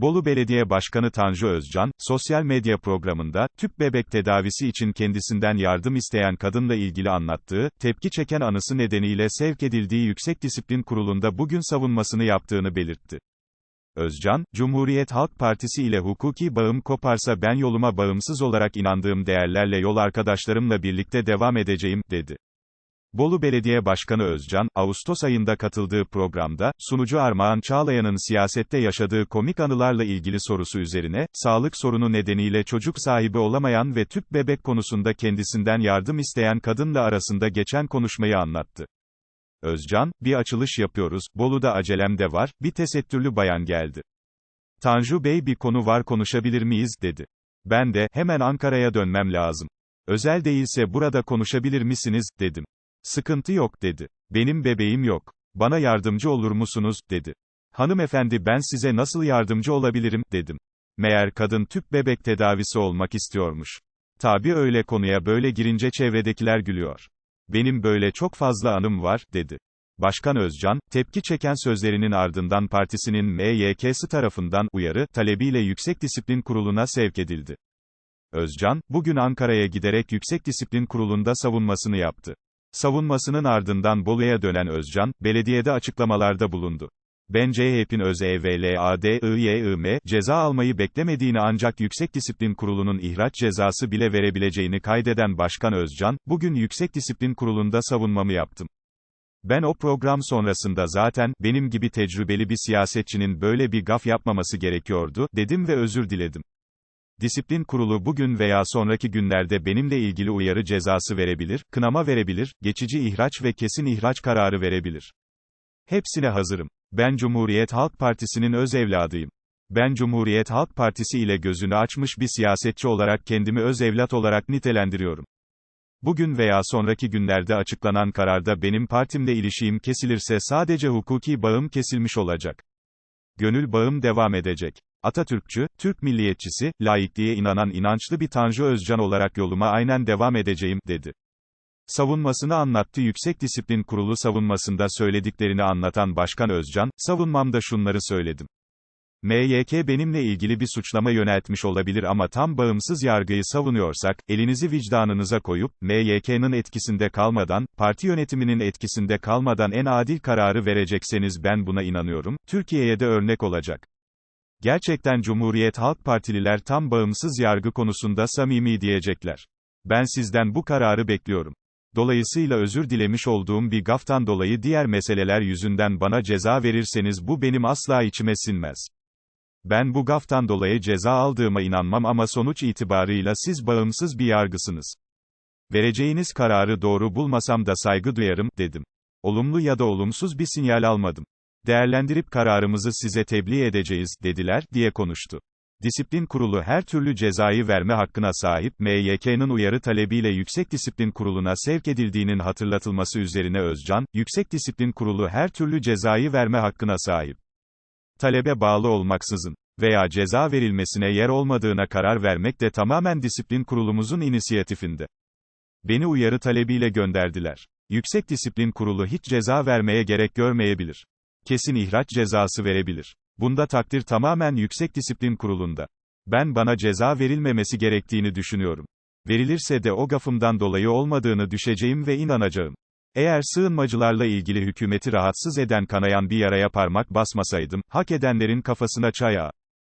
Bolu Belediye Başkanı Tanju Özcan, sosyal medya programında, tüp bebek tedavisi için kendisinden yardım isteyen kadınla ilgili anlattığı, tepki çeken anısı nedeniyle sevk edildiği Yüksek Disiplin Kurulu'nda bugün savunmasını yaptığını belirtti. Özcan, Cumhuriyet Halk Partisi ile hukuki bağım koparsa ben yoluma bağımsız olarak inandığım değerlerle yol arkadaşlarımla birlikte devam edeceğim, dedi. Bolu Belediye Başkanı Özcan, Ağustos ayında katıldığı programda, sunucu Armağan Çağlayan'ın siyasette yaşadığı komik anılarla ilgili sorusu üzerine, sağlık sorunu nedeniyle çocuk sahibi olamayan ve tüp bebek konusunda kendisinden yardım isteyen kadınla arasında geçen konuşmayı anlattı. Özcan, bir açılış yapıyoruz, Bolu'da acelem de var, bir tesettürlü bayan geldi. Tanju Bey bir konu var konuşabilir miyiz, dedi. Ben de, hemen Ankara'ya dönmem lazım. Özel değilse burada konuşabilir misiniz, dedim. Sıkıntı yok dedi. Benim bebeğim yok. Bana yardımcı olur musunuz, dedi. Hanımefendi ben size nasıl yardımcı olabilirim, dedim. Meğer kadın tüp bebek tedavisi olmak istiyormuş. Tabi öyle konuya böyle girince çevredekiler gülüyor. Benim böyle çok fazla anım var, dedi. Başkan Özcan, tepki çeken sözlerinin ardından partisinin MYK'sı tarafından uyarı talebiyle Yüksek Disiplin Kurulu'na sevk edildi. Özcan, bugün Ankara'ya giderek Yüksek Disiplin Kurulu'nda savunmasını yaptı. Savunmasının ardından Bolu'ya dönen Özcan, belediyede açıklamalarda bulundu. Ben CHP'in öz EVLADIYIM, ceza almayı beklemediğini ancak Yüksek Disiplin Kurulu'nun ihraç cezası bile verebileceğini kaydeden Başkan Özcan, bugün Yüksek Disiplin Kurulu'nda savunmamı yaptım. Ben o program sonrasında zaten, benim gibi tecrübeli bir siyasetçinin böyle bir gaf yapmaması gerekiyordu, dedim ve özür diledim. Disiplin kurulu bugün veya sonraki günlerde benimle ilgili uyarı cezası verebilir, kınama verebilir, geçici ihraç ve kesin ihraç kararı verebilir. Hepsine hazırım. Ben Cumhuriyet Halk Partisi'nin öz evladıyım. Ben Cumhuriyet Halk Partisi ile gözünü açmış bir siyasetçi olarak kendimi öz evlat olarak nitelendiriyorum. Bugün veya sonraki günlerde açıklanan kararda benim partimle ilişiğim kesilirse sadece hukuki bağım kesilmiş olacak. Gönül bağım devam edecek. Atatürkçü, Türk milliyetçisi, laikliğe inanan inançlı bir Tanju Özcan olarak yoluma aynen devam edeceğim, dedi. Savunmasını anlattı Yüksek Disiplin Kurulu savunmasında söylediklerini anlatan Başkan Özcan, savunmamda şunları söyledim. MYK benimle ilgili bir suçlama yöneltmiş olabilir ama tam bağımsız yargıyı savunuyorsak, elinizi vicdanınıza koyup, MYK'nın etkisinde kalmadan, parti yönetiminin etkisinde kalmadan en adil kararı verecekseniz ben buna inanıyorum, Türkiye'ye de örnek olacak. Gerçekten Cumhuriyet Halk Partililer tam bağımsız yargı konusunda samimi diyecekler. Ben sizden bu kararı bekliyorum. Dolayısıyla özür dilemiş olduğum bir gaftan dolayı diğer meseleler yüzünden bana ceza verirseniz bu benim asla içime sinmez. Ben bu gaftan dolayı ceza aldığıma inanmam ama sonuç itibarıyla siz bağımsız bir yargısınız. Vereceğiniz kararı doğru bulmasam da saygı duyarım, dedim. Olumlu ya da olumsuz bir sinyal almadım. Değerlendirip kararımızı size tebliğ edeceğiz, dediler, diye konuştu. Disiplin Kurulu her türlü cezayı verme hakkına sahip, MYK'nın uyarı talebiyle Yüksek Disiplin Kurulu'na sevk edildiğinin hatırlatılması üzerine Özcan, Yüksek Disiplin Kurulu her türlü cezayı verme hakkına sahip. Talebe bağlı olmaksızın veya ceza verilmesine yer olmadığına karar vermek de tamamen disiplin kurulumuzun inisiyatifinde. Beni uyarı talebiyle gönderdiler. Yüksek Disiplin Kurulu hiç ceza vermeye gerek görmeyebilir. Kesin ihraç cezası verebilir. Bunda takdir tamamen Yüksek Disiplin Kurulu'nda. Ben bana ceza verilmemesi gerektiğini düşünüyorum. Verilirse de o gafımdan dolayı olmadığını düşeceğim ve inanacağım. Eğer sığınmacılarla ilgili hükümeti rahatsız eden kanayan bir yaraya parmak basmasaydım, hak edenlerin kafasına çay.